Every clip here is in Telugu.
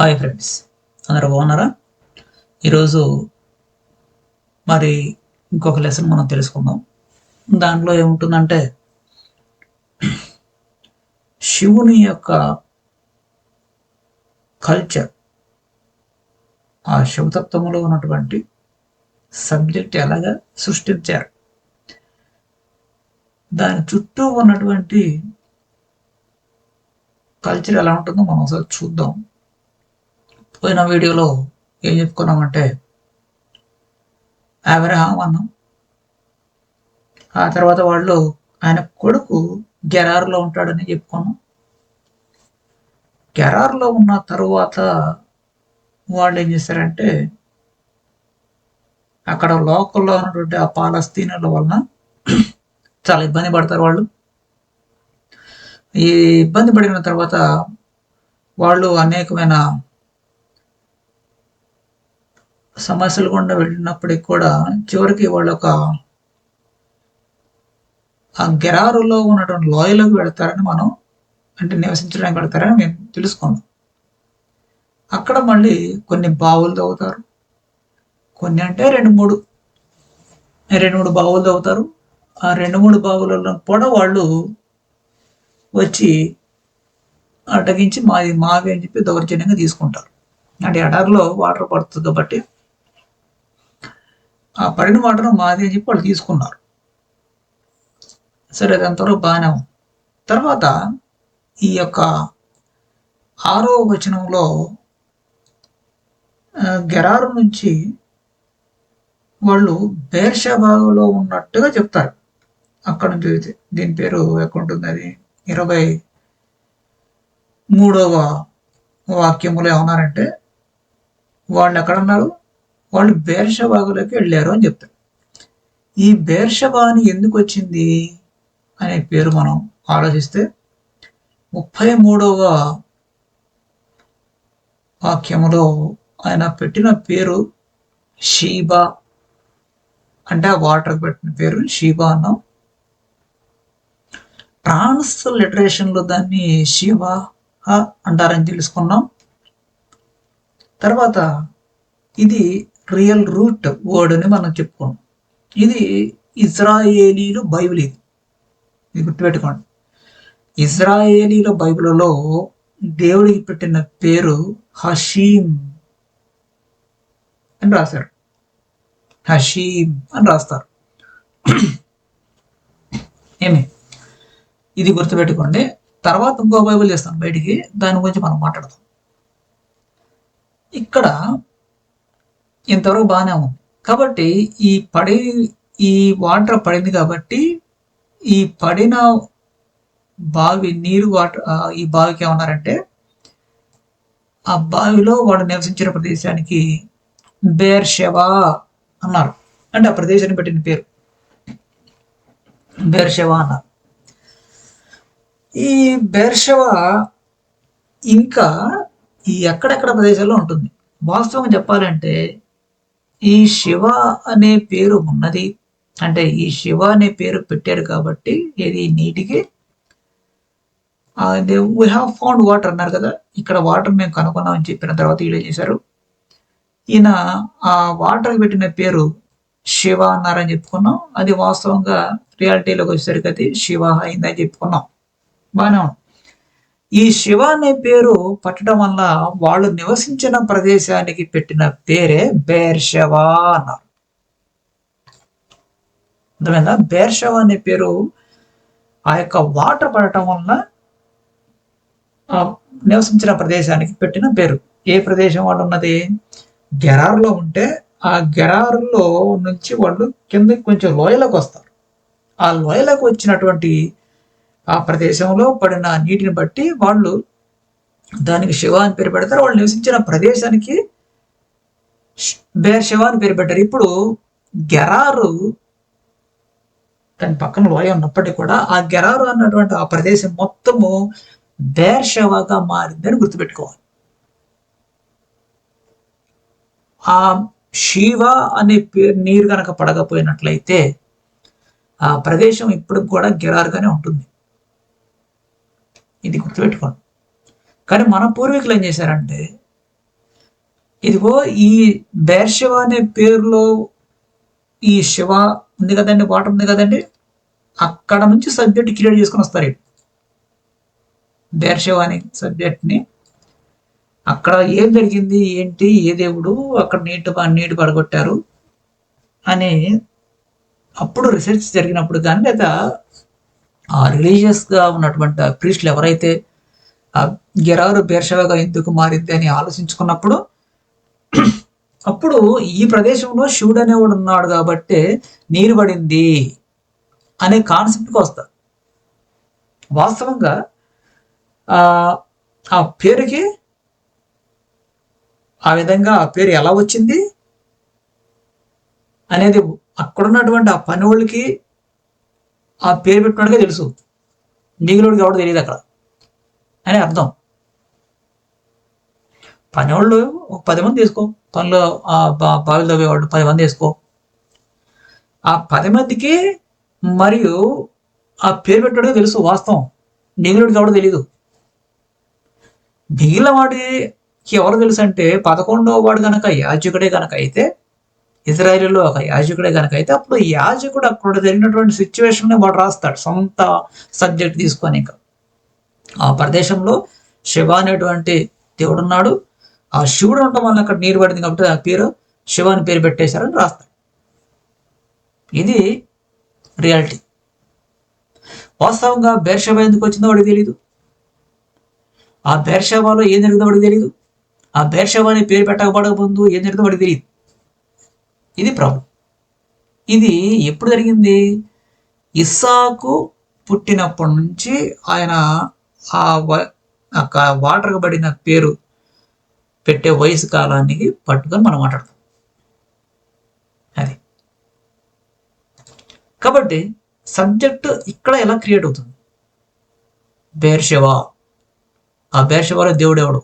హాయ్ ఫ్రెండ్స్ అందరు బాగున్నారా? ఈరోజు మరి ఇంకొక లెసన్ మనం తెలుసుకుందాం. దాంట్లో ఏముంటుందంటే శివుని యొక్క కల్చర్ ఆ శివతత్వంలో ఉన్నటువంటి సబ్జెక్ట్ ఎలాగా సృష్టించారు? దాని చుట్టూ ఉన్నటువంటి కల్చర్ ఎలా ఉంటుందో మనం ఒకసారి చూద్దాం. పోయిన వీడియోలో ఏం చెప్పుకున్నామంటే అవరహం అన్నాం. ఆ తర్వాత వాళ్ళు ఆయన కొడుకు గెరారులో ఉంటాడని చెప్పుకున్నాం. గెరారులో ఉన్న తరువాత వాళ్ళు ఏం చేశారంటే అక్కడ లోకల్లో ఉన్నటువంటి ఆ పాలస్తీనుల వలన చాలా ఇబ్బంది పడతారు వాళ్ళు. ఈ ఇబ్బంది పడిన తర్వాత వాళ్ళు అనేకమైన సమస్యలు గుండా వెళ్ళినప్పటికి కూడా చివరికి వాళ్ళు ఒక ఆ గెరారులో ఉన్నటువంటి లోయలోకి వెళతారని మనం అంటే నివసించడానికి వెళతారని మేము తెలుసుకున్నాం. అక్కడ మళ్ళీ కొన్ని బావులు తవ్వుతారు. కొన్ని అంటే రెండు మూడు రెండు మూడు బావులు తవ్వుతారు. ఆ రెండు మూడు బావులలో కూడా వాళ్ళు వచ్చి అటగించి మాది మావి అని చెప్పి దౌర్జన్యంగా తీసుకుంటారు. అంటే ఎడారిలో వాటర్ పడుతుంది కాబట్టి ఆ పడిన వాటర్ మాది అని చెప్పి వాళ్ళు తీసుకున్నారు. సరే అదంతవరకు బాగానే ఉంది తర్వాత ఈ యొక్క ఆరో వచనంలో గెరారు నుంచి వాళ్ళు బేర్షాబాగులో ఉన్నట్టుగా చెప్తారు. అక్కడ నుంచి దీని పేరు ఎక్కడ ఉంటుంది అది ఇరవై మూడవ వాక్యములు ఏమన్నారంటే వాళ్ళు ఎక్కడ ఉన్నారు వాళ్ళు బేర్షబాగులోకి వెళ్ళారు అని చెప్తారు. ఈ బేర్షబా అని ఎందుకు వచ్చింది అనే పేరు మనం ఆలోచిస్తే ముప్పై మూడవ వాక్యములో ఆయన పెట్టిన పేరు షీబా అంటే ఆ వాటర్ పెట్టిన పేరు షీబా అన్నాం. ట్రాన్స్ లిటరేషన్లో దాన్ని షీబా అంటారని తెలుసుకున్నాం. తర్వాత ఇది రియల్ రూట్ వర్డ్ అని మనం చెప్పుకున్నాం ఇది ఇజ్రాయేలీలు బైబిల్ ఇది. ఇది గుర్తుపెట్టుకోండి. ఇజ్రాయేలీల బైబిల్లో దేవుడికి పెట్టిన పేరు హషీమ్ అని రాశారు. హషీమ్ అని రాస్తారు. ఏమి? ఇది గుర్తుపెట్టుకోండి. తర్వాత ఇంకో బైబిల్ చేస్తాను బయటికి. దాని గురించి మనం మాట్లాడతాం ఇక్కడ ఇంతవరకు బాగానే ఉంది. కాబట్టి ఈ పడి ఈ వాటర్ పడింది కాబట్టి ఈ పడిన బావి నీరు వాటర్ ఈ బావికి ఏమన్నారంటే ఆ బావిలో వాడు నివసించిన ప్రదేశానికి బేర్ షెవా అన్నారు. అంటే ఆ ప్రదేశాన్ని పెట్టిన పేరు. బేర్షెవా అన్నారు. ఈ బేర్షెవా ఇంకా ఈ ఎక్కడెక్కడ ప్రదేశాల్లో ఉంటుంది? వాస్తవంగా చెప్పాలంటే ఈ శివ అనే పేరు ఉన్నది. అంటే ఈ శివ అనే పేరు పెట్టారు కాబట్టి ఇది నీటికి. వీ హ్యావ్ ఫౌండ్ వాటర్ అన్నారు కదా. ఇక్కడ వాటర్ మేము కనుక్కున్నామని చెప్పిన తర్వాత వీళ్ళు చేశారు? ఈయన ఆ వాటర్ పెట్టిన పేరు శివ అన్నారని చెప్పుకున్నాం. అది వాస్తవంగా రియాలిటీలోకి వచ్చేసరికి అది శివ అయిందని చెప్పుకున్నాం. బాగానే ఉంది. ఈ శివ అనే పేరు పట్టడం వల్ల వాళ్ళు నివసించిన ప్రదేశానికి పెట్టిన పేరే బేర్షవా అన్నారు. అర్థమైందా? బేర్షవ అనే పేరు ఆ యొక్క వాటర్ పడటం వల్ల నివసించిన ప్రదేశానికి పెట్టిన పేరు. ఏ ప్రదేశం వాళ్ళు ఉన్నది? గెరారులో ఉంటే ఆ గెరారులో నుంచి వాళ్ళు కిందకి కొంచెం లోయలకు వస్తారు. ఆ లోయలకు వచ్చినటువంటి ఆ ప్రదేశంలో పడిన నీటిని బట్టి వాళ్ళు దానికి శివ అని పేరు పెడతారు. వాళ్ళు నివసించిన ప్రదేశానికి బేర్ శివ అని పేరు పెట్టారు. ఇప్పుడు గెరారు దాని పక్కన లోయ ఉన్నప్పటికీ కూడా ఆ గెరారు అన్నటువంటి ఆ ప్రదేశం మొత్తము బేర్ శివగా మారిందని గుర్తుపెట్టుకోవాలి. ఆ శివ అనే పేరు నీరు కనుక పడకపోయినట్లయితే ఆ ప్రదేశం ఇప్పుడు కూడా గిరారుగానే ఉంటుంది. ఇది గుర్తుపెట్టుకోండి కానీ మన పూర్వీకులు ఏం చేశారంటే ఇదిగో ఈ బేర్శివ అనే పేరులో ఈ శివ ఉంది కదండి వాటర్ ఉంది కదండి అక్కడ నుంచి సబ్జెక్ట్ క్రియేట్ చేసుకుని వస్తారు బేర్శివ అనే సబ్జెక్ట్ని అక్కడ ఏం జరిగింది ఏంటి ఏ దేవుడు అక్కడ నీటి నీటి పడగొట్టారు అని అప్పుడు రీసెర్చ్ జరిగినప్పుడు కానీ లేదా ఆ రిలీజియస్గా ఉన్నటువంటి ప్రీస్టులు ఎవరైతే ఆ గెరారు బేర్షవగా ఎందుకు మారింది అని ఆలోచించుకున్నప్పుడు అప్పుడు ఈ ప్రదేశంలో శివుడు అనేవాడు ఉన్నాడు కాబట్టి నీరు పడింది అనే కాన్సెప్ట్కి వస్తా. వాస్తవంగా ఆ పేరుకి ఆ విధంగా ఆ పేరు ఎలా వచ్చింది అనేది అక్కడున్నటువంటి ఆ పని వాళ్ళకి ఆ పేరు పెట్టినట్టుగా తెలుసు. మిగిలినోడికి ఎవడో తెలియదు అక్కడ. అని అర్థం. పనివాళ్ళు ఒక పది మంది తీసుకో పనిలో బావిలు తవ్వేవాడు పది మంది వేసుకో. ఆ పది మందికి మరియు ఆ పేరు పెట్టాడో తెలుసు వాస్తవం. మిగిలినోడికి ఎవడో తెలియదు మిగిలిన వాడికి ఎవరు తెలుసు అంటే పదకొండవ వాడు కనుక యాజకుడే కనుక అయితే ఇజ్రాయిల్లో ఒక యాజకుడే కనుక అయితే అప్పుడు యాజకుడు అక్కడ జరిగినటువంటి సిచ్యువేషన్ వాడు రాస్తాడు. సొంత సబ్జెక్ట్ తీసుకొని ఇంకా. ఆ ప్రదేశంలో శివ అనేటువంటి దేవుడు ఉన్నాడు. ఆ శివుడు ఉండటం వల్ల అక్కడ నీరు పడింది కాబట్టి ఆ పేరు శివ అని పేరు పెట్టేశారని రాస్తాడు. ఇది రియాలిటీ వాస్తవంగా బేర్షభ ఎందుకు వచ్చిందో వాడికి తెలియదు ఆ బేర్షభాలో ఏం జరిగిందో వాడికి తెలియదు ఆ బేర్షభ అని పేరు పెట్టకపోవడం ఏం జరిగిందో వాడికి తెలియదు ఇది ప్రాబ్లం ఇది ఎప్పుడు జరిగింది? ఇస్సాకు పుట్టినప్పటి నుంచి ఆయన ఆ వాటర్ పడిన పేరు పెట్టే వయసు కాలానికి పట్టుకొని మనం మాట్లాడతాం. అది. కాబట్టి సబ్జెక్ట్ ఇక్కడ ఎలా క్రియేట్ అవుతుంది? బేర్షవా. ఆ బేర్షవాలో దేవుడు ఎవడు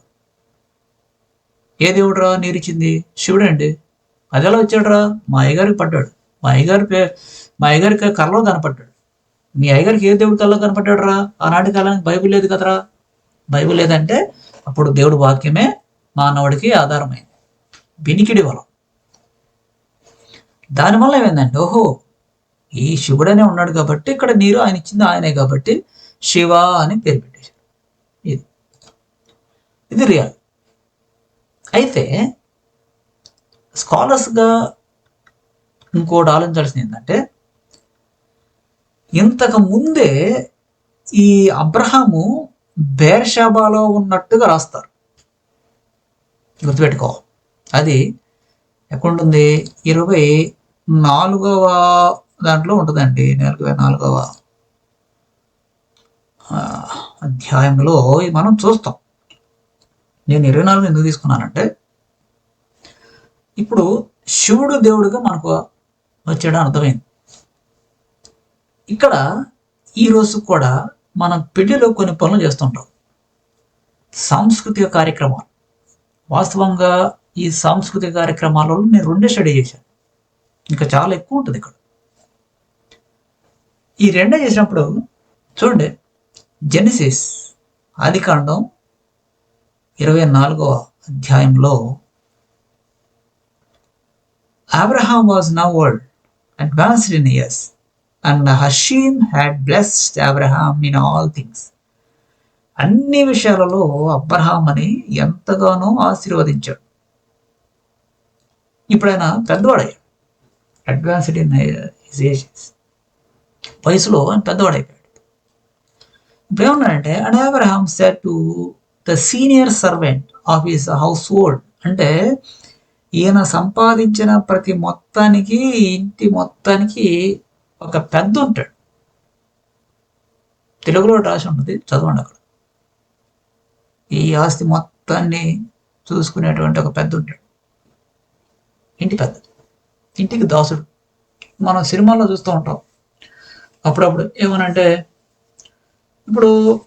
ఏ దేవుడు రా నీరిచ్చింది శివుడు అండి అది ఎలా వచ్చాడురా? మా అయ్యగారికి పడ్డాడు. మా అయ్యగారి పే మా అయ్యగారికి కర్రలో కనపడ్డాడు. మీ అయ్యగారికి ఏ దేవుడి కల్లో కనపడ్డాడు రా ఆనాటి కాలానికి బైబుల్ లేదు కదరా? బైబుల్ లేదంటే అప్పుడు దేవుడు వాక్యమే మానవుడికి ఆధారమైంది. వినికిడి వలం దానివల్ల ఏమైందంటే ఓహో ఈ శివుడనే ఉన్నాడు కాబట్టి ఇక్కడ నీరు ఆయన ఇచ్చింది ఆయనే కాబట్టి శివ అని పేరు పెట్టేశాడు ఇది. ఇది రియల్ అయితే స్కాలర్స్గా ఇంకోటి ఆలోచించాల్సింది ఏంటంటే ఇంతకు ముందే ఈ అబ్రహాము బేర్షాబాలో ఉన్నట్టుగా రాస్తారు. గుర్తుపెట్టుకో. అది ఎక్కడుంటుంది? ఇరవై నాలుగవ దాంట్లో ఉంటుందండి. నలభై నాలుగవ అధ్యాయంలో మనం చూస్తాం. నేను ఇరవై నాలుగు ఎందుకు తీసుకున్నానంటే ఇప్పుడు శివుడు దేవుడుగా మనకు వచ్చాడు అర్థమైంది. ఇక్కడ ఈరోజు కూడా మనం పెళ్ళిలో కొన్ని పనులు చేస్తుంటాం. సాంస్కృతిక కార్యక్రమాలు. వాస్తవంగా ఈ సాంస్కృతిక కార్యక్రమాలలో నేను రెండే స్టడీ చేశాను. ఇంకా చాలా ఎక్కువ ఉంటుంది ఇక్కడ. ఈ రెండే చేసినప్పుడు చూడండి జెనిసిస్ ఆదికాండం ఇరవై నాలుగవ అధ్యాయంలో Abraham was now old, advanced in years, and Hashem had blessed Abraham in all things అన్ని విషయాలలో అబ్రహాం అని ఎంతగానో ఆశీర్వదించాడు. ఇప్పుడు ఆయన పెద్దవాడయ్యాడు అడ్వాన్స్డ్ ఇన్ ఏజెస్ వయసులో ఆయన పెద్దవాడైపోయాడు. ఇప్పుడు ఏమన్నాడంటే and Abraham said to the senior servant of his household అంటే ఈయన సంపాదించిన ప్రతి మొత్తానికి ఇంటి మొత్తానికి ఒక పెద్ద ఉంటాడు. తెలుగులో రాసి ఉంటుంది చదవండి అక్కడ. ఈ ఆస్తి మొత్తాన్ని చూసుకునేటువంటి ఒక పెద్ద ఉంటాడు. ఇంటి పెద్ద. ఇంటికి దాసుడు. మనం సినిమాల్లో చూస్తూ ఉంటాం. అప్పుడప్పుడు ఏమనంటే ఇప్పుడు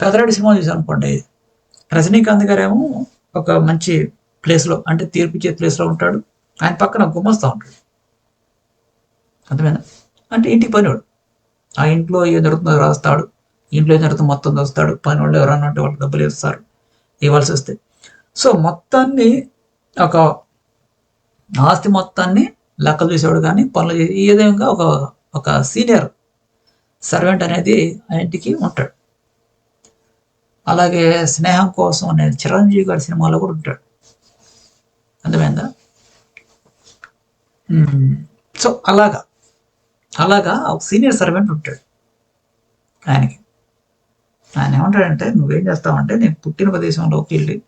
పెదరాడి సినిమా చూసాను అనుకోండి. రజనీకాంత్ గారేమో ఒక మంచి ప్లేస్లో అంటే తీర్పిచ్చే ప్లేస్లో ఉంటాడు. ఆయన పక్కన గుమ్మస్తా ఉంటాడు. అర్థమైనా అంటే ఇంటికి పనివాడు. ఆ ఇంట్లో ఏం జరుగుతుందో రాస్తాడు. ఇంట్లో ఏం జరుగుతుందో మొత్తం చూస్తాడు పని వాళ్ళు ఎవరన్నా ఉంటే వాళ్ళు డబ్బులు ఇస్తారు. ఇవ్వాల్సి వస్తే. సో మొత్తాన్ని ఒక ఆస్తి మొత్తాన్ని లెక్కలు చూసేవాడు కానీ పనులు చేసి ఈ విధంగా ఒక ఒక సీనియర్ సర్వెంట్ అనేది ఆ ఇంటికి ఉంటాడు. అలాగే స్నేహం కోసం అనేది చిరంజీవి గారి సినిమాలో కూడా ఉంటాడు. అర్థమైందా? సో అలాగా. అలాగా ఒక సీనియర్ సర్వెంట్ ఉంటాడు ఆయనకి. ఆయన ఏమంటాడంటే నువ్వేం చేస్తావంటే నేను పుట్టిన ప్రదేశంలోకి వెళ్ళి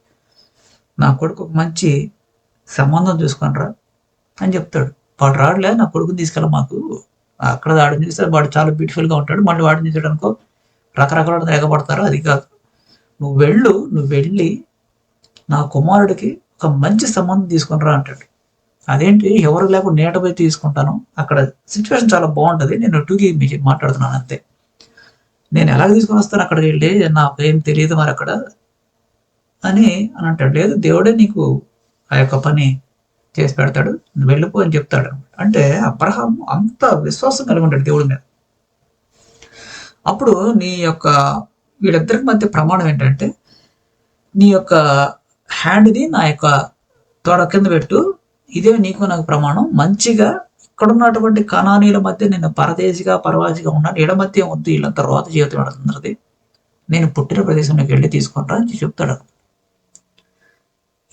నా కొడుకు ఒక మంచి సంబంధం చూసుకొనిరా అని చెప్తాడు. వాడు రాడులే నా కొడుకుని తీసుకెళ్ళ మాకు. అక్కడ వాడిని చూస్తే వాడు చాలా బ్యూటిఫుల్గా ఉంటాడు. మళ్ళీ వాడిని చూడడానికో రకరకాల ఎగబడతారు అది కాదు. నువ్వు వెళ్ళు నువ్వు వెళ్ళి నా కుమారుడికి ఒక మంచి సంబంధం తీసుకునిరా అంటాడు. అదేంటి? ఎవరు లేకుండా నేట పోయి తీసుకుంటాను? అక్కడ సిచ్యువేషన్ చాలా బాగుంటుంది. నేను టూకి మీకు మాట్లాడుతున్నాను అంతే. నేను ఎలా తీసుకొని వస్తాను అక్కడికి వెళ్ళి? నాకు ఏం తెలియదు మరి అక్కడ. అని అని అంటాడు. లేదు దేవుడే నీకు ఆ యొక్క పని చేసి పెడతాడు. వెళ్ళిపో అని చెప్తాడు అనమాట. అంటే అబ్రహాం అంత విశ్వాసం కలిగి ఉంటాడు దేవుడి మీద. అప్పుడు నీ యొక్క వీళ్ళిద్దరికి మధ్య ప్రమాణం ఏంటంటే నీ యొక్క హ్యాండ్ది నా యొక్క తోడ కింద పెట్టు. ఇదే నీకు నాకు ప్రమాణం. మంచిగా ఇక్కడ ఉన్నటువంటి కణానీల మధ్య నేను పరదేశిగా పరవాసిగా ఉన్నాను. ఇడ మధ్య వద్దు వీళ్ళంత రోత జీవితం అందరిది నేను పుట్టిన ప్రదేశంలోకి వెళ్ళి తీసుకుంటా అని చెప్తాడు.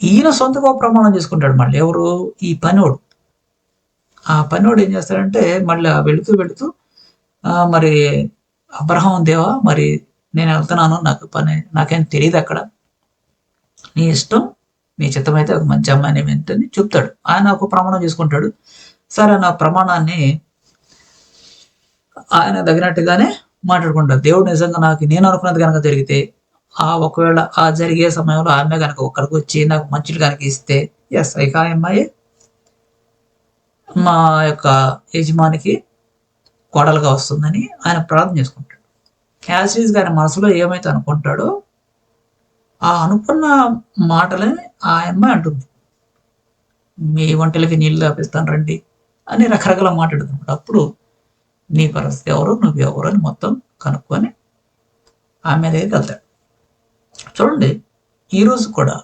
ఈయన సొంతగా ప్రమాణం చేసుకుంటాడు మళ్ళీ. ఎవరు? ఈ పనివాడు. ఆ పనివాడు ఏం చేస్తాడంటే మళ్ళీ వెళుతూ వెళుతూ మరి అబ్రహం దేవా మరి నేను వెళ్తున్నాను నాకు పని నాకేం తెలియదు అక్కడ. నీ ఇష్టం నీ చిత్తమైతే ఒక మంచి అమ్మాయిని ఏంటని చెప్తాడు. ఆయన ఒక ప్రమాణం చేసుకుంటాడు. సరే నా ప్రమాణాన్ని ఆయన తగినట్టుగానే మాట్లాడుకుంటాడు. దేవుడు నిజంగా నాకు నేను అనుకున్నది కనుక జరిగితే ఆ ఒకవేళ ఆ జరిగే సమయంలో ఆమె కనుక ఒక్కరికి వచ్చి నాకు మంచిలు కనుక ఇస్తే ఎస్ ఇక అమ్మాయి. మా యొక్క యజమానికి కోడలుగా వస్తుందని ఆయన ప్రార్థన చేసుకుంటాడు. యాసిస్ గారి మనసులో ఏమైతే అనుకుంటాడో ఆ అనుకున్న మాటలని ఆ అమ్మాయి అంటుంది. మీ వంటలకి నీళ్ళు తాపిస్తాను రండి అని రకరకాల మాట్లాడుతున్నాడు అప్పుడు నీ పరిస్థితి ఎవరు నువ్వు ఎవరు అని మొత్తం కనుక్కొని ఆమె దగ్గరికి వెళ్తాడు. చూడండి ఈరోజు కూడా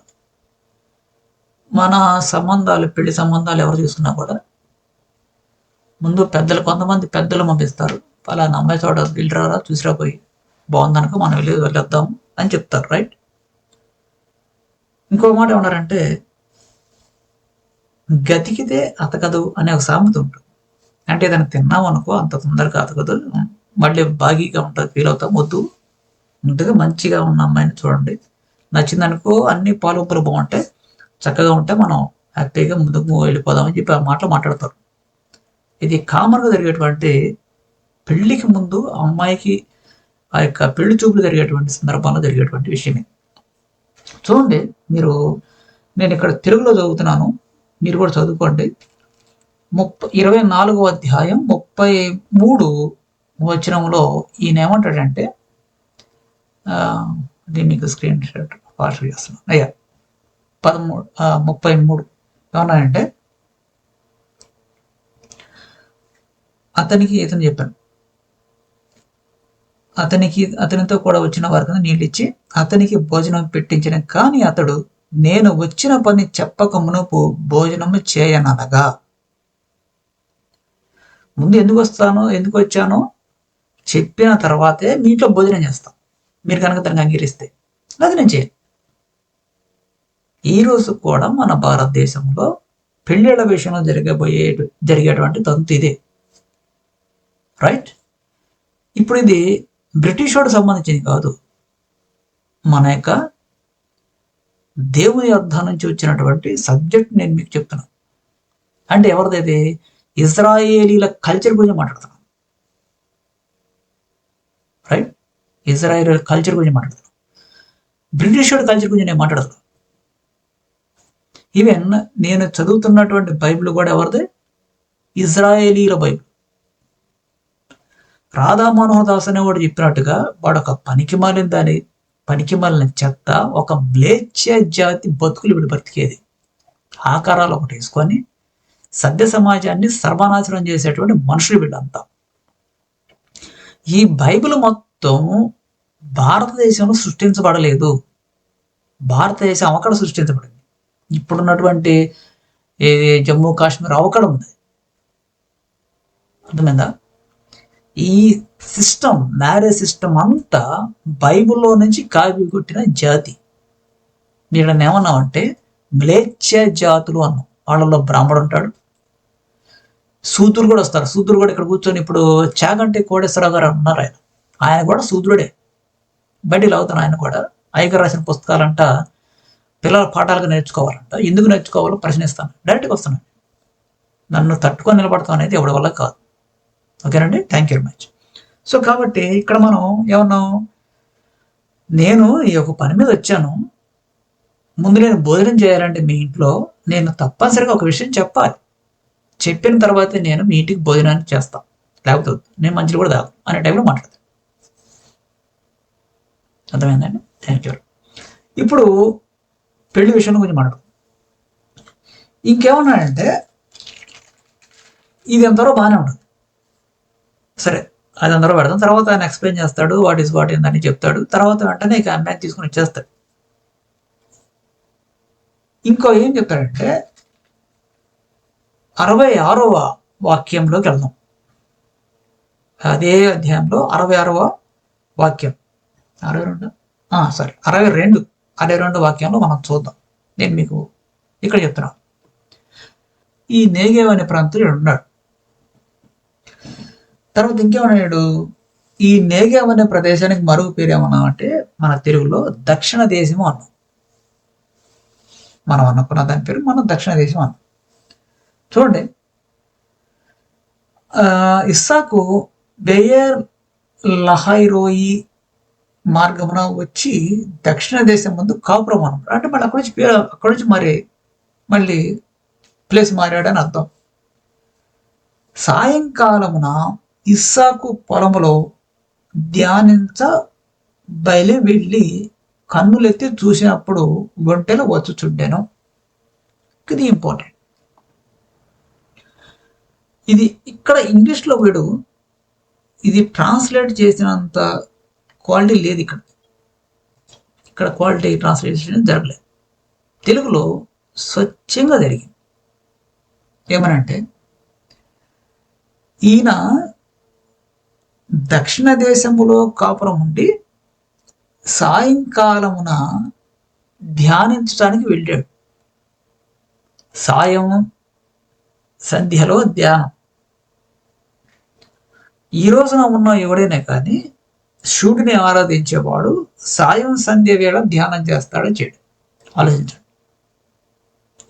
మన సంబంధాలు పెళ్ళి సంబంధాలు ఎవరు చూసుకున్నా కూడా ముందు పెద్దలు కొంతమంది పెద్దలు పంపిస్తారు. పలానా అమ్మాయి చోట వెళ్ళిరారా చూసిరా పోయి. బాగుందనుకో మనం వెళ్ళి వెళ్ళొద్దాం అని చెప్తారు రైట్ ఇంకో మాట ఏమన్నారంటే గతికితే అతకదు అనే ఒక సామెత ఉంటుంది. అంటే ఏదైనా తిన్నాం అనుకో అంత తొందరగా అతకదు. మళ్ళీ బాగీగా ఉంటుంది ఫీల్ అవుతాం వద్దు. ముందుగా మంచిగా ఉన్న అమ్మాయిని చూడండి. నచ్చిందనుకో అన్ని పాలు బాగుంటాయి. చక్కగా ఉంటే మనం హ్యాపీగా ముందుకు వెళ్ళిపోదామని చెప్పి ఆ మాటలు మాట్లాడతారు. ఇది కామన్గా జరిగేటువంటి పెళ్ళికి ముందు ఆ అమ్మాయికి ఆ యొక్క పెళ్ళి చూపులు జరిగేటువంటి సందర్భంలో జరిగేటువంటి విషయమే. చూడండి మీరు నేను ఇక్కడ తెలుగులో చదువుతున్నాను మీరు కూడా చదువుకోండి. ముప్పై ఇరవై నాలుగో అధ్యాయం ముప్పై మూడు వచనంలో ఈయన ఏమంటాడంటే ఆ, మీకు స్క్రీన్ షాట్ ఫాస్ట్ చేస్తున్నాను. అయ్యా పదమూడు ముప్పై మూడు. ఏమన్నాడంటే అతనికి ఇతను చెప్పాను అతనికి అతనితో కూడా వచ్చిన వారికి నీళ్ళు ఇచ్చి అతనికి భోజనం పెట్టించిన కానీ అతడు నేను వచ్చిన పని చెప్పక మునుపు భోజనము చేయననగా. ముందు ఎందుకు వస్తాను ఎందుకు వచ్చానో? చెప్పిన తర్వాతే మీ ఇంట్లో భోజనం చేస్తాం. మీరు కనుక తనకు అంగీకరిస్తే. అది నేను చేయను. ఈరోజు కూడా మన భారతదేశంలో పెళ్ళిళ్ళ విషయంలో జరగబోయే జరిగేటువంటి తంతు ఇదే. రైట్ ఇప్పుడు ఇది బ్రిటిష్ వాడు సంబంధించింది కాదు. మన యొక్క దేవుని అర్థం నుంచి వచ్చినటువంటి సబ్జెక్ట్ నేను మీకు చెప్తున్నాను అంటే ఎవరిదైతే ఇజ్రాయేలీల కల్చర్ గురించి మాట్లాడుతున్నాను రైట్ ఇజ్రాయేల్ కల్చర్ గురించి మాట్లాడుతున్నాను బ్రిటిష్ వాడి కల్చర్ గురించి నేను మాట్లాడుతున్నాను ఈవెన్ నేను చదువుతున్నటువంటి బైబిల్ కూడా ఎవరిది? ఇజ్రాయేలీల బైబిల్. రాధా మనోహర్ దాస్ అనేవాడు చెప్పినట్టుగా వాడు ఒక పనికి మాలిన దాని పనికి మాలిన చెత్త ఒక మ్లేచ్ఛ జాతి బతుకులు వీడు బ్రతికేది. ఆకారాలు ఒకటి వేసుకొని సభ్య సమాజాన్ని సర్వనాశనం చేసేటువంటి మనుషులు వీళ్ళంతా. ఈ బైబిల్ మొత్తం భారతదేశంలో సృష్టించబడలేదు. భారతదేశం అవకడ సృష్టించబడింది. ఇప్పుడున్నటువంటి జమ్మూ కాశ్మీర్ అవకడ ఉంది. అర్థమైందా? ఈ సిస్టమ్ మ్యారేజ్ సిస్టమ్ అంతా బైబిల్లో నుంచి కాపీ కొట్టిన జాతి. నేను ఏమన్నా అంటే మ్లేచ్ఛ జాతులు అన్నాం. వాళ్ళలో బ్రాహ్మడు ఉంటాడు. సూతురు కూడా వస్తారు. సూతురు కూడా ఇక్కడ కూర్చొని ఇప్పుడు చాగంటే కోడేశ్వరరావు గారు ఉన్నారు ఆయన. ఆయన కూడా సూతురుడే బయటికి అవుతాను ఆయన కూడా అయ్యగారు రాసిన పుస్తకాలంట పిల్లల పాఠాలుగా నేర్చుకోవాలంట. ఎందుకు నేర్చుకోవాలో ప్రశ్నిస్తాను. డైరెక్ట్గా వస్తున్నాను. నన్ను తట్టుకొని నిలబడతాం అనేది ఎవరి వల్ల కాదు. ఓకేనండి? Thank you very much so కాబట్టి ఇక్కడ మనం ఏమన్నాం? నేను ఈ యొక్క పని మీద వచ్చాను. ముందు నేను భోజనం చేయాలంటే మీ ఇంట్లో నేను తప్పనిసరిగా ఒక విషయం చెప్పాలి. చెప్పిన తర్వాతే నేను మీ ఇంటికి భోజనాన్ని చేస్తాను లేకపోతే నేను మంచిది కూడా తాగు అనే టైంలో మాట్లాడతాను అర్థమైందండి? థ్యాంక్ యూ ఇప్పుడు పెళ్ళి విషయంలో కొంచెం మాట్లాడు ఇంకేమన్నాడంటే ఇది ఎంతవరకు బాగానే ఉంటుంది? సరే అది అందరూ పెడతాం తర్వాత ఆయన ఎక్స్ప్లెయిన్ చేస్తాడు వాట్ ఈస్ వాట్ ఏందని చెప్తాడు. తర్వాత వెంటనే ఇక అమ్మాయిని తీసుకుని వచ్చేస్తాడు. ఇంకో ఏం చెప్తాడంటే అరవై ఆరవ వాక్యంలోకి వెళ్దాం. అదే అధ్యాయంలో అరవై ఆరవ వాక్యం. అరవై రెండు? సారీ అరవై రెండు. అరవై రెండు వాక్యంలో మనం చూద్దాం. నేను మీకు ఇక్కడ చెప్తున్నాను ఈ నేగేవ్ అనే ప్రాంతంలో ఉన్నాడు. తర్వాత ఇంకేమన్నాడు ఈ నేగేవ్ అనే ప్రదేశానికి మరొక పేరు ఏమన్నా అంటే మన తెలుగులో దక్షిణ దేశము అన్నాం. మనం అనుకున్న దాని పేరు మనం దక్షిణ దేశం అన్నాం. చూడండి. ఇస్సాకు బేయర్ లహైరోయి మార్గమున వచ్చి దక్షిణ దేశం ముందు కాపురం అన్నాడు అంటే మళ్ళీ అక్కడి నుంచి పేరు అక్కడి నుంచి మరి మళ్ళీ ప్లేస్ మారాడని అర్థం. సాయంకాలమున ఇస్సాకు పొలంలో ధ్యానించ బయలు వెళ్ళి కన్నులెత్తి చూసినప్పుడు ఒంటెలు వచ్చుచుండెను. ఇది ఇంపార్టెంట్ ఇది ఇక్కడ ఇంగ్లీష్లో వీడు ఇది ట్రాన్స్లేట్ చేసినంత క్వాలిటీ లేదు ఇక్కడ. ఇక్కడ క్వాలిటీ ట్రాన్స్లేషన్ జరగలేదు. తెలుగులో స్వచ్ఛంగా జరిగింది. ఏమనంటే ఈయన దక్షిణ దేశములో కాపురం ఉండి సాయంకాలమున ధ్యానించడానికి వెళ్ళాడు. సాయం సంధ్యలో ధ్యానం. ఈ రోజున ఉన్న ఎవడైనా కానీ శివుడిని ఆరాధించేవాడు సాయం సంధ్య వేళ ధ్యానం చేస్తాడని చేయడు ఆలోచించండి.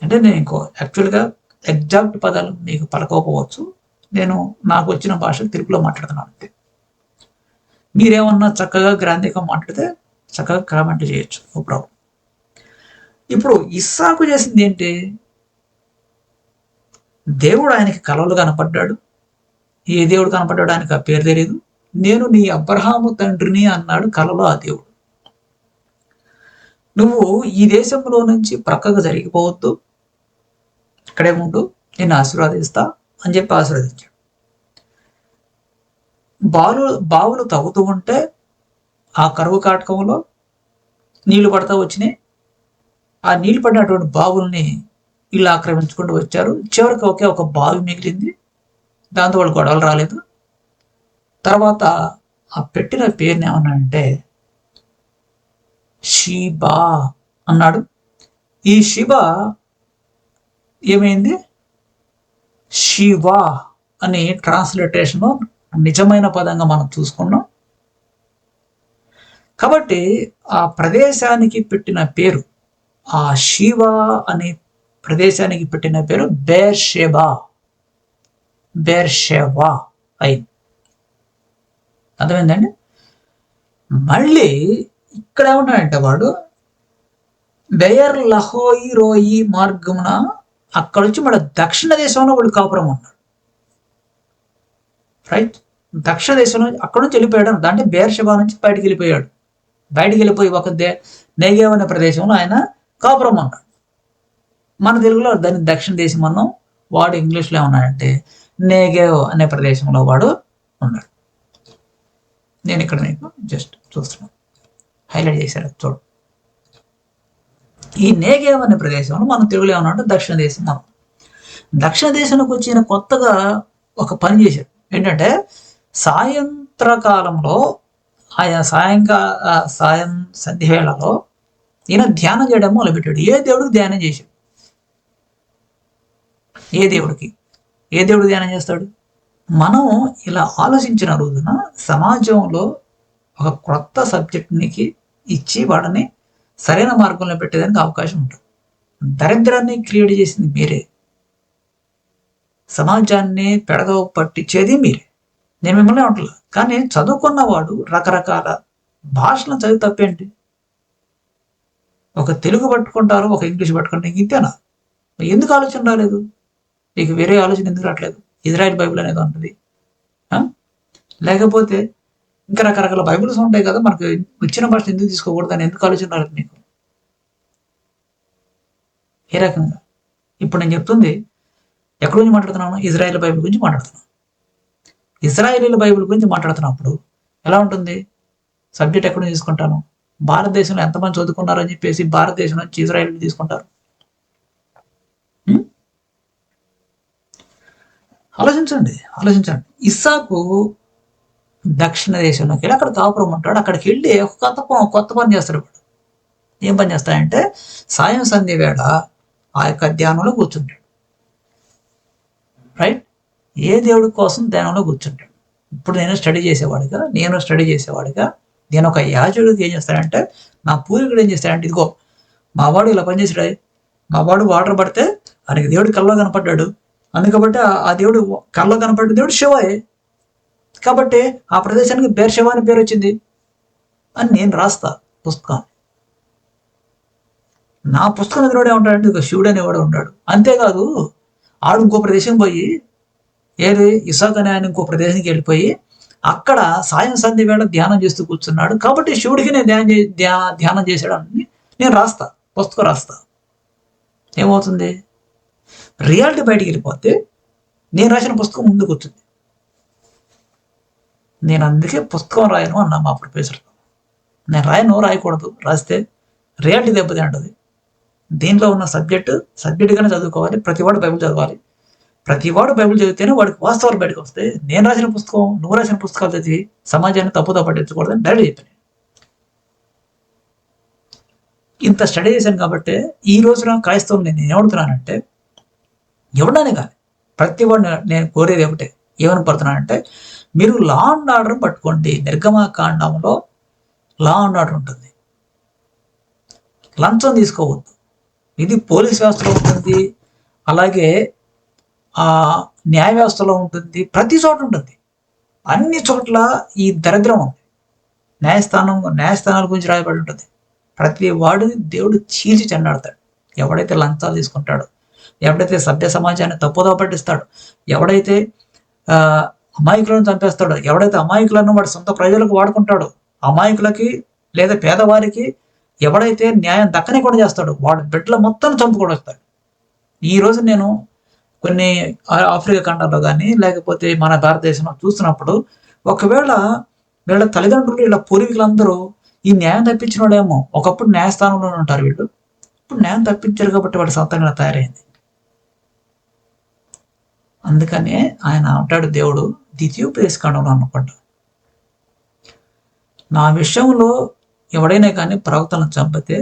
అంటే నేను ఇంకో యాక్చువల్గా ఎగ్జాక్ట్ పదాలు మీకు పలకపోవచ్చు. నేను నాకు వచ్చిన భాష తెలుగులో మాట్లాడుతున్నాను అంతే. మీరేమన్నా చక్కగా గ్రాంధికం మాట్లాడితే చక్కగా కామెంట్ చేయొచ్చు. నో ప్రాబ్లం ఇప్పుడు ఇస్సాకు చేసింది ఏంటి? దేవుడు ఆయనకి కలవలు కనపడ్డాడు. ఏ దేవుడు కనపడ్డాడు ఆయనకు ఆ పేరు తెలియదు నేను నీ అబ్రహాము తండ్రిని అన్నాడు కలలో ఆ దేవుడు. నువ్వు ఈ దేశంలో నుంచి ప్రక్కకు జరిగిపోవద్దు. ఇక్కడే ఉండు. నేను ఆశీర్వాదిస్తా అని చెప్పి ఆశీర్వదించాడు. బాలు బావులు తవ్వుతూ ఉంటే ఆ కరువు కాటకంలో నీళ్ళు పడతా వచ్చినాయి. ఆ నీళ్ళు పడినటువంటి బావుల్ని ఇలా ఆక్రమించుకుంటూ వచ్చారు. చివరికి ఒకే ఒక బావి మిగిలింది. దాంతో వాళ్ళు గొడవలు రాలేదు. తర్వాత ఆ పెట్టిన పేరుని ఏమన్నాడంటే షీబా అన్నాడు. ఈ శివ ఏమైంది? శివ అని ట్రాన్స్లేటేషన్ నిజమైన పదంగా మనం చూసుకున్నాం. కాబట్టి ఆ ప్రదేశానికి పెట్టిన పేరు ఆ శివ అనే ప్రదేశానికి పెట్టిన పేరు బేర్షేబా. బేర్షేవా అయింది. అర్థమైందండి? మళ్ళీ ఇక్కడ ఏమంటాడంటే వాడు బెయర్ లహోయి రోయి మార్గమున అక్కడ నుంచి మన దక్షిణ దేశంలో వాడు కాపురం ఉన్నాడు. రైట్ దక్షిణ దేశంలో అక్కడ నుంచి వెళ్ళిపోయాడు. అంటే బేర్షబా నుంచి బయటికి వెళ్ళిపోయాడు. బయటికి వెళ్ళిపోయి ఒక దే నేగేవ్ అనే ప్రదేశంలో ఆయన కాపురం అన్నాడు. మన తెలుగులో దాన్ని దక్షిణ దేశం అన్నాం. వాడు ఇంగ్లీష్లో ఏమన్నాడంటే నేగేవ్ అనే ప్రదేశంలో వాడు ఉన్నాడు. నేను ఇక్కడ మీకు జస్ట్ చూస్తున్నాను హైలైట్ చేశాడు. చూడు. ఈ నేగేవ్ అనే ప్రదేశంలో మనం తెలుగులో ఏమన్నా దక్షిణ దేశం మనం దక్షిణ దేశంలోకి వచ్చిన కొత్తగా ఒక పని చేశాడు. ఏంటంటే సాయంత్రకాలంలో ఆయా సాయంకాల సాయం సంధ్యవేళలో ఈయన ధ్యానం చేయడం మొదలుపెట్టాడు. ఏ దేవుడికి ధ్యానం చేశాడు? ఏ దేవుడికి? ఏ దేవుడు ధ్యానం చేస్తాడు? మనం ఇలా ఆలోచించిన రోజున సమాజంలో ఒక కొత్త సబ్జెక్ట్నికి ఇచ్చి వాడిని సరైన మార్గంలో పెట్టేదానికి అవకాశం ఉంటుంది. దరిద్రాన్ని క్రియేట్ చేసింది మీరే. సమాజాన్ని పెడగ పట్టించేది మీరే. నేను మిమ్మల్ని ఉంటలే కానీ చదువుకున్నవాడు రకరకాల భాషలను చదివి తప్పేంటి? ఒక తెలుగు పట్టుకుంటారు ఒక ఇంగ్లీష్ పట్టుకుంటారు. ఇంతేనా? ఎందుకు ఆలోచన రాలేదు? నీకు వేరే ఆలోచన ఎందుకు రావట్లేదు? ఇజ్రాయెల్ బైబిల్ అనేది ఉంటుంది. లేకపోతే ఇంకా రకరకాల బైబిల్స్ ఉంటాయి కదా మనకు వచ్చిన భాష ఎందుకు తీసుకోకూడదు అని ఎందుకు ఆలోచన రాలేదు నీకు? ఏ రకంగా? ఇప్పుడు నేను చెప్తుంది ఎక్కడి గురించి మాట్లాడుతున్నాను ఇజ్రాయెల్ బైబిల్ గురించి మాట్లాడుతున్నాను ఇజ్రాయేలీల బైబిల్ గురించి మాట్లాడుతున్నప్పుడు ఎలా ఉంటుంది? సబ్జెక్ట్ ఎక్కడ తీసుకుంటాను? భారతదేశంలో ఎంతమంది చదువుకున్నారు అని చెప్పేసి భారతదేశం నుంచి ఇజ్రాయెల్ తీసుకుంటారు. ఆలోచించండి ఆలోచించండి. ఇస్సాకు దక్షిణ దేశంలోకి వెళ్ళి అక్కడ కాపురం ఉంటాడు. అక్కడికి వెళ్ళి ఒక కొత్త కొత్త పని చేస్తాడు ఇప్పుడు ఏం పని చేస్తాడంటే సాయం సంధ్య వేళ ఆ యొక్క ధ్యానంలో కూర్చుంటాడు. రైట్ ఏ దేవుడి కోసం ధ్యానంలో కూర్చుంటాడు? ఇప్పుడు నేను స్టడీ చేసేవాడిగా నేను స్టడీ చేసేవాడిగా నేను ఒక యాజకుడికి ఏం చేస్తాడంటే నా పూర్వీకుడు ఏం చేస్తాడంటే ఇదిగో మా వాడు ఇలా పనిచేసాడు మా వాడు వాటర్ పడితే ఆయనకి దేవుడు కళ్ళలో కనపడ్డాడు. అందుకబట్టి ఆ దేవుడు కళ్ళలో కనపడ్డ దేవుడు శివాయే. కాబట్టి ఆ ప్రదేశానికి బేర్ శివ అని పేరు వచ్చింది. అని నేను రాస్తా పుస్తకం. నా పుస్తకం ఎదురుడే ఉంటాడంటే శివుడు అనేవాడు ఉంటాడు అంతేకాదు ఆడు ఇంకో ప్రదేశం పోయి ఏది ఇసాక్ అనే ఆయన ఇంకో ప్రదేశానికి వెళ్ళిపోయి అక్కడ సాయం సంధి వేళ ధ్యానం చేస్తూ కూర్చున్నాడు. కాబట్టి శివుడికి నేను ధ్యానం ధ్యా ధ్యానం చేశాడు అని నేను రాస్తా పుస్తకం రాస్తా. ఏమవుతుంది? రియాలిటీ బయటికి వెళ్ళిపోతే నేను రాసిన పుస్తకం ముందుకు వచ్చింది నేను అందుకే పుస్తకం రాయను అన్నా మా ప్రొఫెసర్. నేను రాయను రాయకూడదు. రాస్తే రియాలిటీ దెబ్బతి అంటది దీంట్లో ఉన్న సబ్జెక్టు సబ్జెక్టుగానే చదువుకోవాలి ప్రతివాడు బైబిల్ చదవాలి. ప్రతివాడు బైబిల్ చదివితేనే వాడికి వాస్తవాలు బయటకు వస్తాయి. నేను రాసిన పుస్తకం నువ్వు రాసిన పుస్తకాలు చదివి సమాజాన్ని తప్పుతో పట్టించకూడదని డైరెక్ట్ చెప్పాను ఇంత స్టడీ చేశాను కాబట్టి ఈ రోజున క్రైస్తవులు నేను ఏమడుతున్నానంటే ఎవడనే కానీ ప్రతి వాడిని నేను కోరేది ఒకటే ఏమని పడుతున్నానంటే మీరు లా అండ్ ఆర్డర్ పట్టుకోండి. నిర్గమాకాండంలో లా అండ్ ఆర్డర్ ఉంటుంది. లంచం తీసుకోవద్దు. ఇది పోలీస్ వ్యవస్థలో ఉంటుంది. అలాగే ఆ న్యాయ వ్యవస్థలో ఉంటుంది. ప్రతి చోట ఉంటుంది. అన్ని చోట్ల ఈ దరిద్రం ఉంది. న్యాయస్థానం న్యాయస్థానాల గురించి రాయబడి ఉంటుంది. ప్రతి వాడిని దేవుడు చీల్చి చెండాడతాడు ఎవడైతే లంచాలు తీసుకుంటాడో ఎవడైతే సభ్య సమాజాన్ని తప్పుదో పట్టిస్తాడో ఎవడైతే అమాయకులను చంపేస్తాడో ఎవడైతే అమాయకులను వాడి సొంత ప్రజలకు వాడుకుంటాడో అమాయకులకి లేదా పేదవారికి ఎవడైతే న్యాయం దక్కనే కూడా చేస్తాడో వాడు బిడ్డల మొత్తం చంపుకొని వస్తాడు. ఈ రోజు నేను కొన్ని ఆఫ్రికా ఖండాల్లో కానీ లేకపోతే మన భారతదేశంలో చూస్తున్నప్పుడు ఒకవేళ వీళ్ళ తల్లిదండ్రులు వీళ్ళ పూర్వీకులందరూ ఈ న్యాయం తప్పించిన వాడేమో ఒకప్పుడు న్యాయస్థానంలో ఉంటారు వీళ్ళు. ఇప్పుడు న్యాయం తప్పించారు కాబట్టి వాడు సొంతంగా తయారైంది. అందుకనే ఆయన అంటాడు దేవుడు ద్వితీయోపదేశకాండంలో అనుకుంటా నా విషయంలో ఎవడైనా కానీ ప్రవక్తలను చంపితే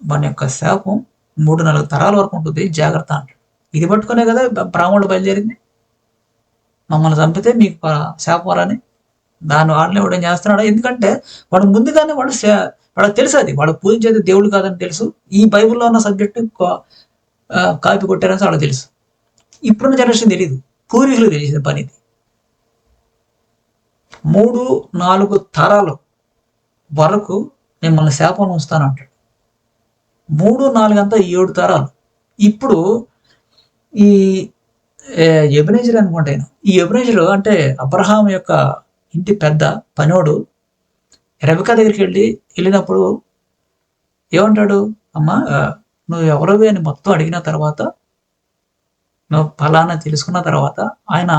వాని యొక్క శాపం మూడు నాలుగు తరాల వరకు ఉంటుంది. జాగ్రత్త అంటాడు. ఇది పట్టుకునే కదా బ్రాహ్మణుడు బయలుదేరింది. మమ్మల్ని చంపితే మీకు శాపాలని దాన్ని వాళ్ళని ఇవ్వడం చేస్తున్నాడు? ఎందుకంటే వాడు ముందుగానే వాడు వాడు తెలుసు అది. వాడు పూజించేది దేవుడు కాదని తెలుసు. ఈ బైబుల్లో ఉన్న సబ్జెక్టు కాపీ కొట్టారని వాడు తెలుసు. ఇప్పుడున్న జనరేషన్ తెలియదు పూర్వీకులు తెలిసింది పనిది మూడు నాలుగు తరాలు వరకు మిమ్మల్ని శాపం ఉంచుతాను అంటాడు. మూడు నాలుగు అంతా ఏడు తరాలు. ఇప్పుడు ఈ ఎబనేజర్ అనుకుంటాను ఈ ఎబనేజర్ అంటే అబ్రహాం యొక్క ఇంటి పెద్ద పనోడు రెబికా దగ్గరికి వెళ్ళి వెళ్ళినప్పుడు ఏమంటాడు? అమ్మా నువ్వు ఎవరివి అని మొత్తం అడిగిన తర్వాత నువ్వు ఫలానా తెలుసుకున్న తర్వాత ఆయన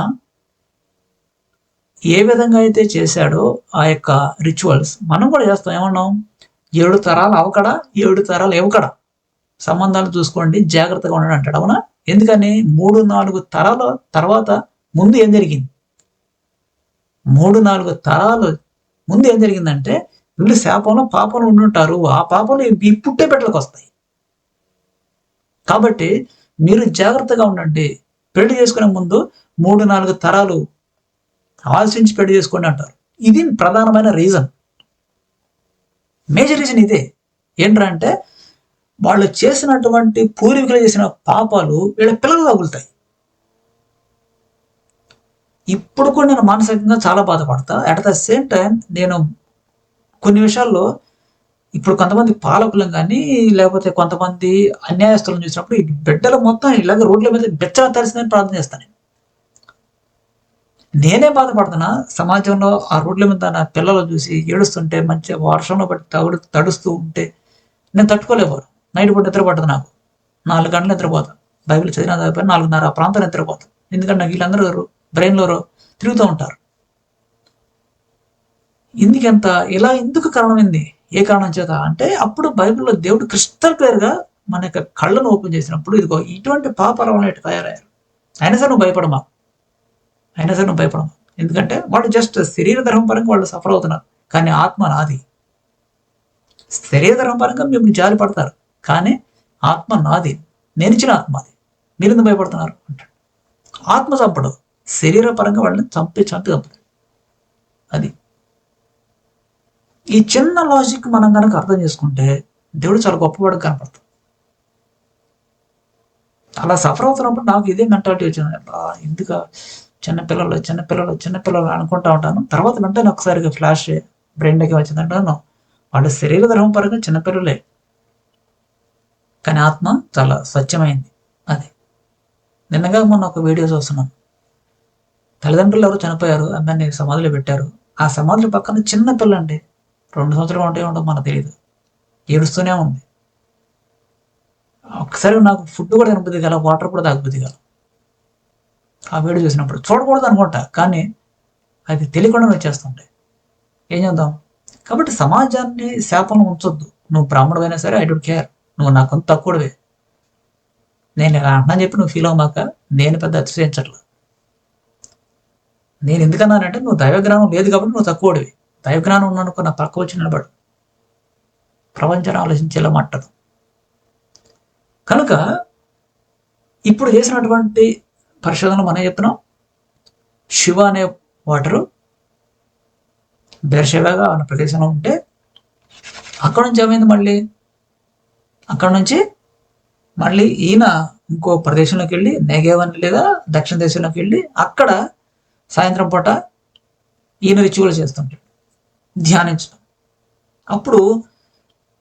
ఏ విధంగా అయితే చేశాడో ఆ యొక్క రిచువల్స్ మనం కూడా చేస్తాం. ఏమన్నాం? ఏడు తరాలు అవకడ? ఏడు తరాలు ఇవ్వకడ సంబంధాలు చూసుకోండి జాగ్రత్తగా ఉండండి అంటాడు. అవునా? ఎందుకని? మూడు నాలుగు తరాల తర్వాత ముందు ఏం జరిగింది? మూడు నాలుగు తరాలు ముందు ఏం జరిగిందంటే వీళ్ళు శాపంలో పాపంలో ఉండుంటారు. ఆ పాపంలో ఈ పుట్టే పెట్టలకు వస్తాయి. కాబట్టి మీరు జాగ్రత్తగా ఉండండి. పెళ్ళి చేసుకునే ముందు మూడు నాలుగు తరాలు ఆలోచించి పెళ్ళి చేసుకోండి అంటారు. ఇది ప్రధానమైన రీజన్. మేజర్ రీజన్ ఇదే. ఏంటంటే వాళ్ళు చేసినటువంటి పూర్వీకులు చేసిన పాపాలు వీళ్ళ పిల్లలు తగులుతాయి. ఇప్పుడు కూడా నేను మానసికంగా చాలా బాధపడతా. అట్ ద సేమ్ టైం నేను కొన్ని విషయాల్లో ఇప్పుడు కొంతమంది పాలకులను కానీ లేకపోతే కొంతమంది అన్యాయస్తులను చూసినప్పుడు ఈ బిడ్డలు మొత్తం ఇలాగ రోడ్ల మీద బెచ్చగా తరిసిందని ప్రార్థన చేస్తాను నేనే బాధపడుతున్నా సమాజంలో ఆ రోడ్ల మీద నా పిల్లలు చూసి ఏడుస్తుంటే మంచిగా వర్షంలో బట్టి తగుడు తడుస్తూ ఉంటే నేను తట్టుకోలేవారు నైట్ పూట నిద్రపడదు నాకు. నాలుగు గంటలు నిద్రపోతా. బైబిల్ చదివిన చదివిపోయి నాలుగున్నర ఆ ప్రాంతం నిద్రపోతా. ఎందుకంటే నాకు వీళ్ళందరూ బ్రెయిన్లో తిరుగుతూ ఉంటారు. ఎందుకంత ఇలా ఎందుకు కారణమైంది? ఏ కారణం చేత? అంటే అప్పుడు బైబిల్లో దేవుడు క్రిస్టల్ క్లియర్గా మన యొక్క కళ్ళను ఓపెన్ చేసినప్పుడు ఇదిగో ఇటువంటి పాపాలు అనేటి తయారయ్యారు. అయినా సరే నువ్వు భయపడమా అయినా సరే నువ్వు ఎందుకంటే వాళ్ళు జస్ట్ శరీర ధర్మం పరంగా వాళ్ళు సఫర్ అవుతున్నారు. కానీ ఆత్మ నాది. శరీర ధర్మం పరంగా మిమ్మల్ని జారి పడతారు. కానీ ఆత్మ నాది. నేను ఇచ్చిన ఆత్మ అది. మీరు ఎందుకు భయపడుతున్నారు? అంటాడు. ఆత్మ చంపడు. శరీర పరంగా వాళ్ళని చంపి చంపి చంపుతాడు అది. ఈ చిన్న లాజిక్ మనం కనుక అర్థం చేసుకుంటే దేవుడు చాలా గొప్పవాడు కనపడతాడు. అలా సఫర్ అవుతున్నప్పుడు నాకు ఇదే మెంటాలిటీ వచ్చింది. ఎందుక చిన్నపిల్లలు చిన్నపిల్లలు చిన్నపిల్లలు అనుకుంటా ఉంటాను. తర్వాత వెంటనే ఒకసారిగా ఫ్లాష్ బ్రెయిన్లోకి వచ్చిందంటాను వాళ్ళ శరీర ధర్మం పరంగా చిన్నపిల్లలే కానీ ఆత్మ చాలా స్వచ్ఛమైంది. అది. నిన్నగా మొన్న ఒక వీడియో చూస్తున్నాం. తల్లిదండ్రులు ఎవరు చనిపోయారు అమ్మాయిని సమాధిలో పెట్టారు. ఆ సమాధుల పక్కన చిన్న పిల్ల అండి రెండు సంవత్సరాలు ఉంటాయి ఉండవు మనకు తెలియదు ఏడుస్తూనే ఉంది. ఒకసారి నాకు ఫుడ్ కూడా తినబుద్ది గల వాటర్ కూడా తాగబుద్ది గల ఆ వీడియో చూసినప్పుడు చూడకూడదు అనుకుంటా కానీ అది తెలియకుండా వచ్చేస్తుంటాయి ఏం చేద్దాం? కాబట్టి సమాజాన్ని శాపంలో ఉంచొద్దు. నువ్వు బ్రాహ్మణమైనా సరే ఐ డోంట్ కేర్ నువ్వు నాకు తక్కువవే నేను ఇలా అంటున్నా చెప్పి నువ్వు ఫీల్ అవ్వమాక నేను పెద్ద అతిశయించట్లేదు నేను ఎందుకన్నానంటే నువ్వు దైవజ్ఞానం లేదు కాబట్టి నువ్వు తక్కువడివి. దైవజ్ఞానం ఉన్నానుకో నా పక్క వచ్చి నిలబడు. ప్రపంచాన్ని ఆలోచించేలా మాట్లాడు. కనుక ఇప్పుడు చేసినటువంటి పరిశోధనలు మనం చెప్తున్నాం? శివ అనే వాటరు బేర్షేవాగా అనే ప్రదేశంలో ఉంటే అక్కడ నుంచి ఏమైంది మళ్ళీ? అక్కడ నుంచి మళ్ళీ ఈయన ఇంకో ప్రదేశంలోకి వెళ్ళి నెగేవన్ లేదా దక్షిణ దేశంలోకి వెళ్ళి అక్కడ సాయంత్రం పూట ఈయన రిచువల్ చేస్తుంటాడు. ధ్యానించడం. అప్పుడు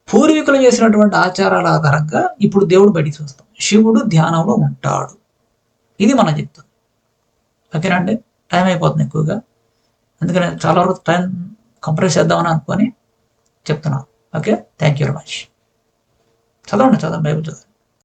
పూర్వీకులు చేసినటువంటి ఆచారాల ఆధారంగా ఇప్పుడు దేవుడు బయటికి చూస్తాం శివుడు ధ్యానంలో ఉంటాడు. ఇది మనం చెప్తాం. ఓకేనండి టైం అయిపోతుంది ఎక్కువగా. అందుకని చాలా వరకు టైం కంప్రెస్ చేద్దామని అనుకొని చెప్తున్నాను. Okay? Thank you very much. చదవండి చదవండి బైబుల్ చదవండి.